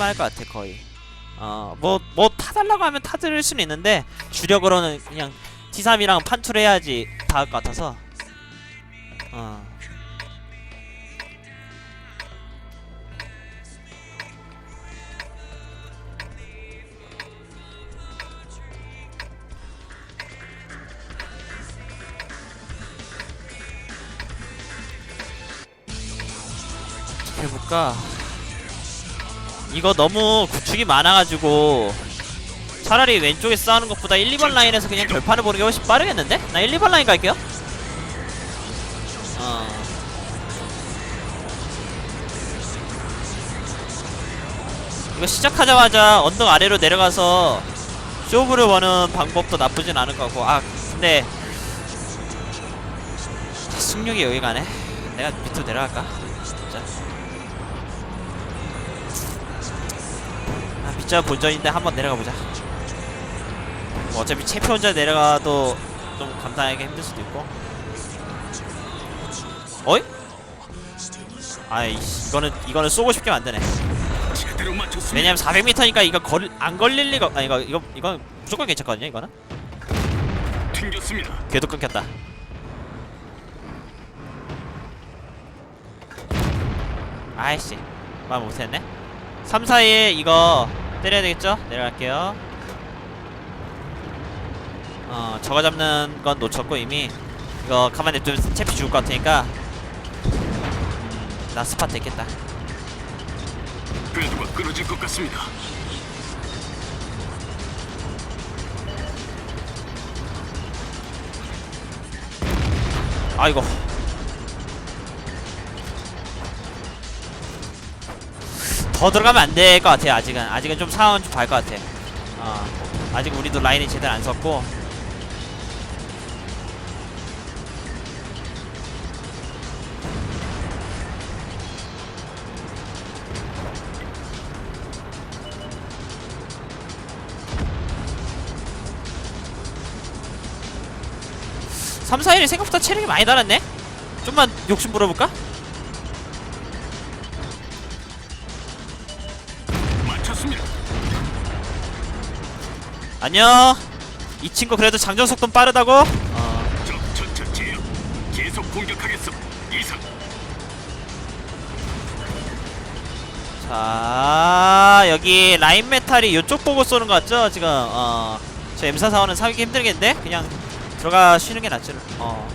할만할 것 같아 거의. 어뭐 뭐 타달라고 하면 타드릴 수는 있는데 주력으로는 그냥 T3이랑 판투를 해야지 닿을 것 같아서. 어. 해볼까 이거 너무 구축이 많아가지고 차라리 왼쪽에 싸우는 것보다 1, 2번 라인에서 그냥 결판을 보는 게 훨씬 빠르겠는데? 나 1, 2번 라인 갈게요 어 이거 시작하자마자 언덕 아래로 내려가서 쇼부를 버는 방법도 나쁘진 않을 것 같고 아 근데 승력이 여기 가네 내가 밑으로 내려갈까? 진짜 본전인데 한번 내려가 보자 뭐 어차피 챔피언 혼자 내려가도 좀 감당하기 힘들 수도 있고 어이? 아이 이거는 이거는 쏘고 싶게 만드네. 왜냐면 400m니까 이거 걸, 안 걸릴 리가 아 이거 이거 이건 무조건 괜찮거든요 이거는 튕겼습니다. 궤도 끊겼다 아이씨 말 못했네 3, 4에 이거 때려야 되겠죠? 내려갈게요 어 저거 잡는 건 놓쳤고 이미 이거 가만히 냅두면 채피 죽을 것 같으니까 음, 나 스팟 됐겠다 궤도가 끊어질 것 같습니다. 아이고 더 들어가면 안 될 것 같아요 아직은 아직은 좀 상황은 좀 봐야 것 같아 어 아직 우리도 라인이 제대로 안 섰고 삼 4일이 생각보다 체력이 많이 달았네? 좀만 욕심 부려볼까? 안녕 이 친구 그래도 장전 속도는 빠르다고? 어. 자 여기 라인 메탈이 이쪽 보고 쏘는 것 같죠? 지금 어 저 M445는 사기 힘들겠는데? 그냥 들어가 쉬는 게 낫지 어.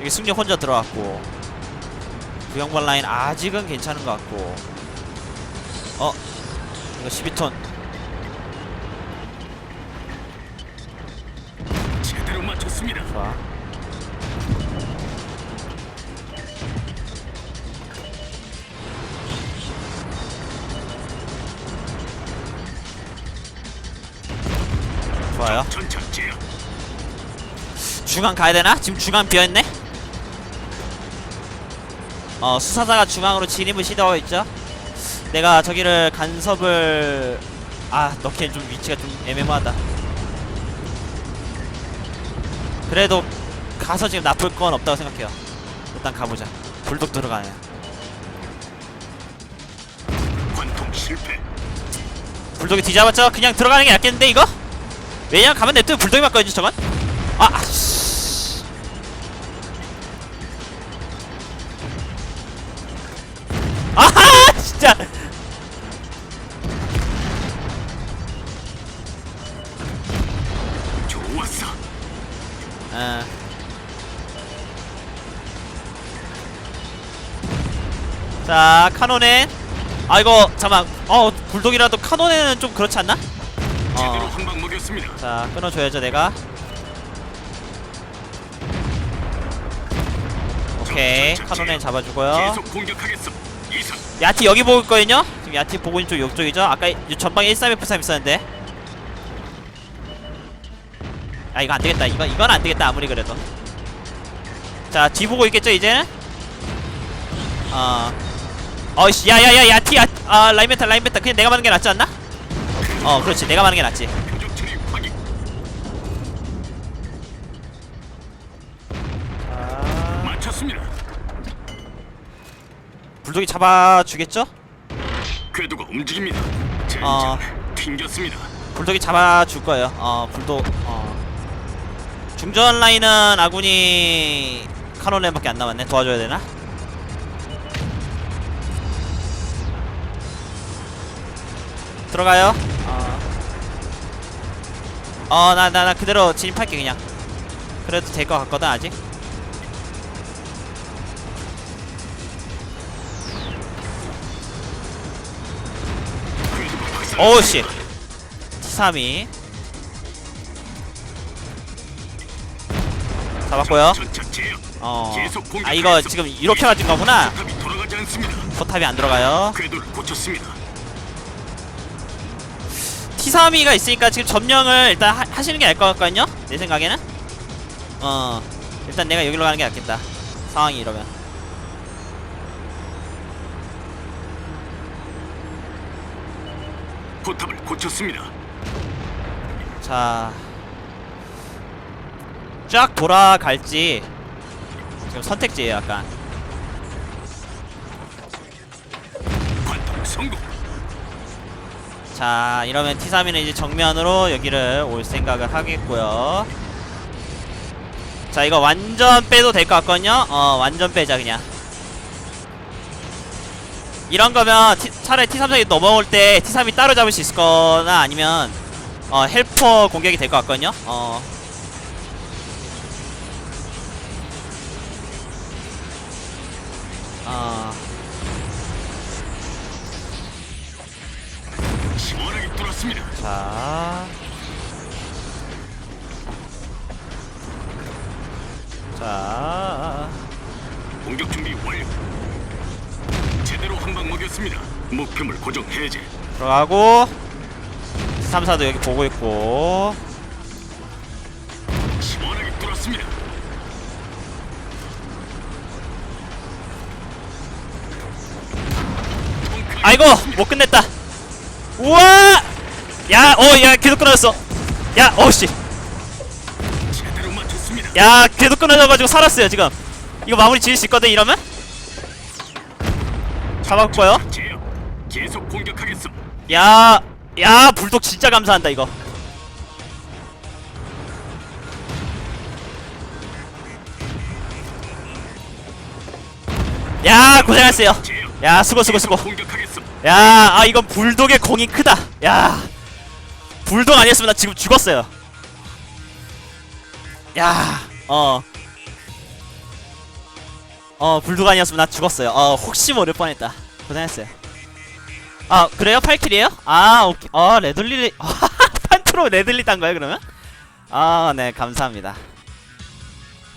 여기 승력 혼자 들어왔고. 구형발 라인 아직은 괜찮은 것 같고. 어. 이거 12톤 맞췄습니다. 좋아 좋아요 전차 제압. 중앙 가야 되나? 지금 중앙 비어 있네? 어 수사사가 중앙으로 진입을 시도하고 있죠 내가 저기를 간섭을 아 넣기엔 좀 위치가 좀 애매모하다 그래도 가서 지금 나쁠 건 없다고 생각해요 일단 가보자 불독 들어가네 관통 실패. 불독이 뒤잡았죠? 그냥 들어가는 게 낫겠는데 이거? 왜냐면 가면 냅두면 불독이 맞거든요 저건? 아 아씨 자 카노넨 아 이거 잠깐 어 불독이라도 카노넨은 좀 그렇지 않나? 제대로 어. 한방 먹였습니다. 자 끊어줘야죠 내가 오케이 제압. 잡아주고요 계속 공격하겠음. 이상. 야티 여기 보고 있거든요 지금 야티 보고 있는 쪽 이쪽이죠 아까 이- 전방에 13F3 있었는데 아 이거 안되겠다 이거, 이건 안되겠다 아무리 그래도 자 뒤 보고 있겠죠 이제는 어 어이씨 야야야 야 티 야, 아 라인메탈 라인메탈 그냥 내가 맞는 게 낫지 않나? 어 그렇지 내가 맞는 게 낫지. 아... 맞췄습니다. 불독이 잡아주겠죠? 궤도가 움직입니다. 젠장 어. 튕겼습니다. 불독이 잡아줄 거예요. 어, 불독. 어. 중전 라인은 아군이 카논렌밖에 안 남았네. 도와줘야 되나? 들어가요. 어. 어, 나, 나, 나 그대로 진입할게, 그냥. 그래도 될 것 같거든, 아직. 궤도가 박살. 오우, 씨. T3이. 잡았고요. 어. 아, 이거 지금 이렇게 맞은 거구나. 포탑이 안 들어가요. 궤도를 고쳤습니다. T3이가 있으니까 지금 점령을 일단 하, 하시는 게 나을 것 같거든요? 내 생각에는? 어 일단 내가 여기로 가는 게 낫겠다 상황이 이러면 포탑을 고쳤습니다. 자... 쫙 돌아갈지 지금 선택지에요 약간 관통 성공. 자 이러면 T3이는 이제 정면으로 여기를 올 생각을 하겠고요. 자 이거 완전 빼도 될 것 같거든요? 어 완전 빼자 그냥. 이런 거면 차라리 T3상이 넘어올 때 T3이 따로 잡을 수 있을 거나 아니면 어 헬퍼 공격이 될 것 같거든요? 어. 어, 뚫었습니다. 자. 자. 공격 준비 완료. 제대로 한 방 먹였습니다. 목표물 고정 해제. 들어가고 3사도 여기 보고 있고 시원하게 뚫었습니다. 아이고 못 끝냈다 우와 야 어 야 계속 끊어졌어 야 맞췄습니다. 야 계속 끊어져가지고 살았어요 지금 이거 마무리 지을 수 있거든 이러면 잡았고요. 계속 공격하겠음. 야, 야, 불독 진짜 감사한다 이거. 야, 고생했어요. 야, 수고 수고 수고. 야, 아 이건 불독의 공이 크다. 야, 불독 아니었으면 나 지금 죽었어요. 야, 어, 어 불독 아니었으면 나 죽었어요. 어 혹시 모를 뻔했다. 고생했어요. 아 그래요? 8킬이에요? 아 오케이. 어 레들리 판트로 레들리 딴 거예요 그러면? 아 네 감사합니다.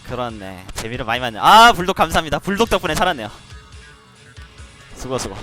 그렇네 재미를 많이 받네. 아 불독 감사합니다. 불독 덕분에 살았네요. 수고 수고.